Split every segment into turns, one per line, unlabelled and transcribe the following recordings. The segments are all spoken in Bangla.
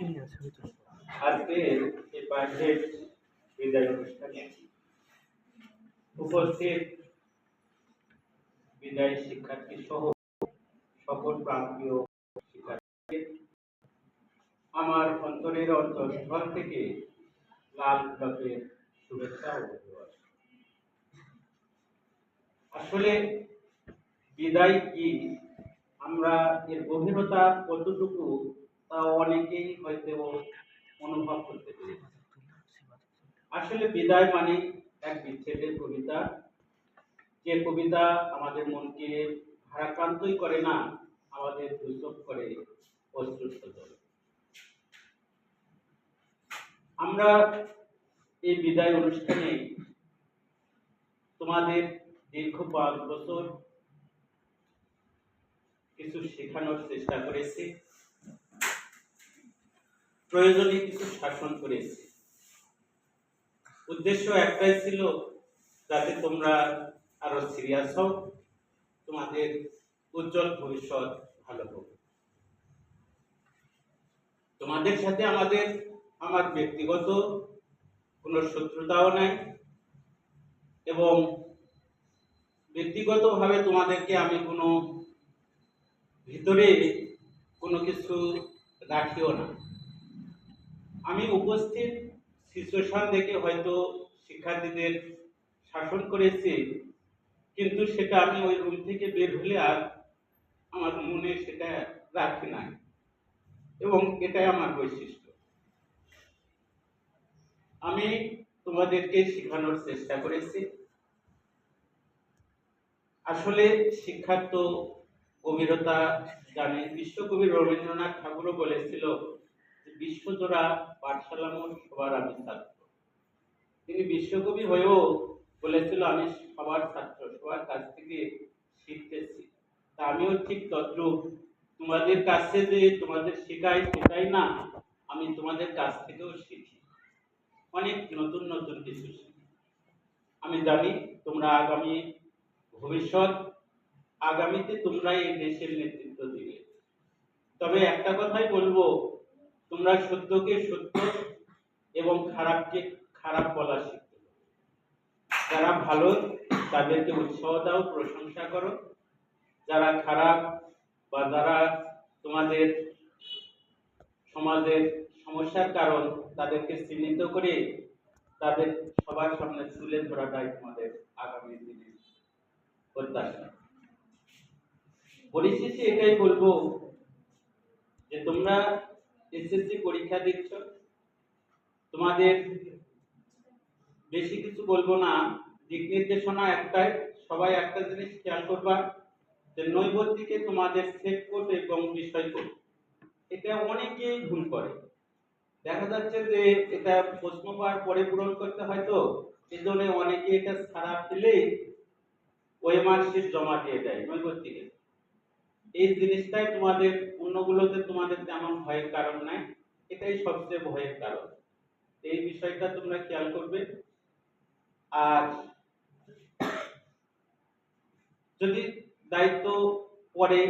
আজকে এই পাঠের বিদায় অনুষ্ঠানে উপস্থিত বিদায় শিক্ষার্থী সহ সকল প্রান্তীয় শিক্ষার্থী আমার অন্তরের অন্তঃস্থল থেকে লাল গোলাপের শুভেচ্ছা ও আসলে বিদায় কি? আমরা এর গভীরতা কতটুকু তা অনেকেই হয়তো অনুভব করতে আসলে বিদায় মানে এক বিচ্ছেদের কবিতা। যে কবিতা আমাদের মনকে ভারাক্রান্তই করে না, আমাদের দুর্যোগ করে। আমরা এই বিদায় অনুষ্ঠানে তোমাদের দীর্ঘ পাঁচ বছর কিছু শেখানোর চেষ্টা করেছি। প্রয়োজনে কিছু শাসন করেছি উদ্দেশ্য একটাই ছিল যাতে তোমরা আরও সিরিয়াস হও, তোমাদের উজ্জ্বল ভবিষ্যৎ ভালো হোক। তোমাদের সাথে আমাদের, আমার ব্যক্তিগত কোনো শত্রুতাও নাই এবং ব্যক্তিগতভাবে তোমাদেরকে আমি কোনো ভিতরে কোনো কিছু রাখিও না। আমি উপস্থিত সিচুয়েশন দেখে হয়তো শিক্ষার্থীদের শাসন করেছি, কিন্তু সেটা আমি ওই রুম থেকে বের হলে আর আমার মনে সেটা রাখি না এবং এটাই আমার বৈশিষ্ট্য। আমি তোমাদেরকে শেখানোর চেষ্টা করেছি। আসলে শিক্ষার তো গভীরতা জানে বিশ্বকবি রবীন্দ্রনাথ ঠাকুরও বলেছিল বিশ্বজোড়া পাঠশালা মোট সবার আমি ছাত্র তিনি বিশ্বকবি হয়েও বলেছিল, আমি সবার ছাত্র, সবার কাছ থেকে শিখতেছি। তা আমিও ঠিক তদ্রুপ। তোমাদের কাছে যে তোমাদের শেখাই সেটাই না, আমি তোমাদের কাছ থেকেও শিখি। অনেক নতুন নতুন কিছু শিখি। আমি জানি তোমরা আগামী, ভবিষ্যৎ, আগামীতে তোমরা এই দেশের নেতৃত্ব দিবে। তবে একটা কথাই বলব তোমরা সত্যকে সত্য এবং খারাপকে খারাপ বলা শিখতে। যারা ভালো, তাদেরকে উৎসাহ দাও, প্রশংসা করো যারা খারাপ বা যারা তোমাদের সমাজের সমস্যার কারণ তাদেরকে চিহ্নিত করে তাদের সবার সামনে তুলে ধরাটাই তোমাদের আগামী দিনে প্রত্যাশা পরিশেষে এটাই বলব যে তোমরা এসএসসি পরীক্ষা দিচ্ছ। তোমাদের বেশি কিছু বলব না। দিক নির্দেশনা একটাই, সবাই একটা জিনিস খেয়াল করবা যে নৈবত্তিকে তোমাদের সেট কোড এবং বিষয় কোড এটা অনেকেই ভুল করে। দেখা যাচ্ছে যে এটা প্রশ্ন পাওয়ার পরে পূরণ করতে হয় তো এই জন্য অনেকে এটা খারাপ দিলেই ওই মার্কশিট জমা দিয়ে দেয় নৈবত্তিকে। এই জিনিসটাই তোমাদের অন্যগুলোতে তোমাদের তেমন ভয়ের কারণ নাই, এটাই সবচেয়ে ভয়ের কারণ। এই বিষয়টা তোমরা খেয়াল করবে। আর যদি দায়িত্ব পরে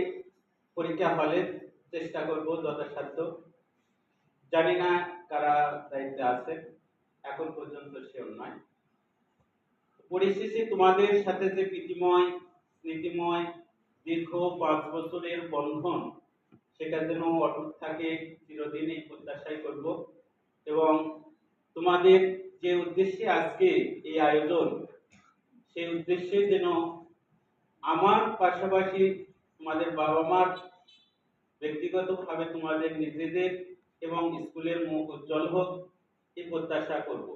পরীক্ষা হলে চেষ্টা করব যথাসাধ্য। জানি না কারা দায়িত্বে আছে, এখন পর্যন্ত সেও নয়। পরিশেষে তোমাদের সাথে যে প্রীতিময় স্মৃতিময়, দীর্ঘ পাঁচ বছরের বন্ধন সেটা যেন অটুট থাকে, চিরদিন এই প্রত্যাশাই করব। এবং তোমাদের যে উদ্দেশ্যে আজকে এই আয়োজন, সেই উদ্দেশ্যে যেন আমার পাশাপাশি তোমাদের বাবা মার ব্যক্তিগতভাবে তোমাদের নিজেদের এবং স্কুলের মুখ উজ্জ্বল হোক, এই প্রত্যাশা করব।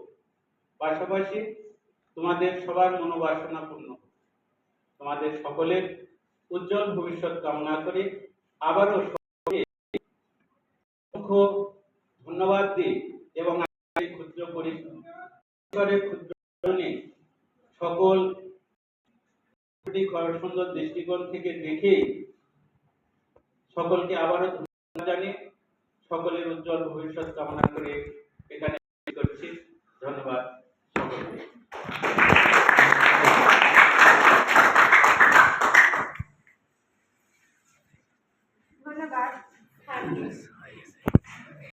পাশাপাশি তোমাদের সবার মনোবাসনা পূর্ণ তোমাদের সকলের উজ্জ্বল ভবিষ্যৎ কামনা করে আবারও অসংখ্য ধন্যবাদ দিই এবং ক্ষুদ্র পরিসরের ক্ষুদ্র সকল সুন্দর দৃষ্টিকোণ থেকে দেখে সকলকে আবারও ধন্যবাদ জানিয়ে সকলের উজ্জ্বল ভবিষ্যৎ কামনা করে এখানে করছি। ধন্যবাদ সকলকে।